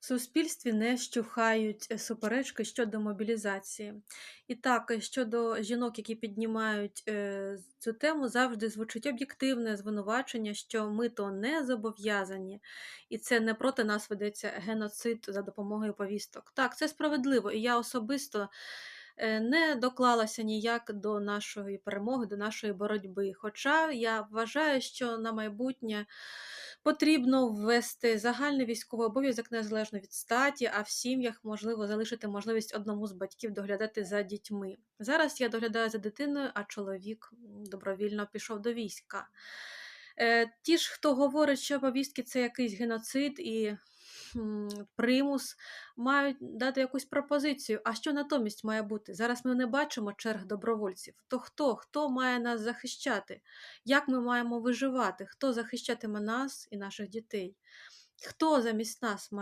В суспільстві не щухають е, суперечки щодо мобілізації. І так, е, щодо жінок, які піднімають е, цю тему, завжди звучить об'єктивне звинувачення, що ми то не зобов'язані, і це не проти нас ведеться геноцид за допомогою повісток. Так, це справедливо, і я особисто не доклалася ніяк до нашої перемоги, до нашої боротьби. Хоча я вважаю, що на майбутнє потрібно ввести загальний військовий обов'язок незалежно від статі, а в сім'ях можливо залишити можливість одному з батьків доглядати за дітьми. Зараз я доглядаю за дитиною, а чоловік добровільно пішов до війська. Е, Ті ж, хто говорить, що повістки це якийсь геноцид і примус, мають дати якусь пропозицію. А що натомість має бути? Зараз ми не бачимо черг добровольців. То хто? Хто має нас захищати? Як ми маємо виживати? Хто захищатиме нас і наших дітей? Хто замість нас має?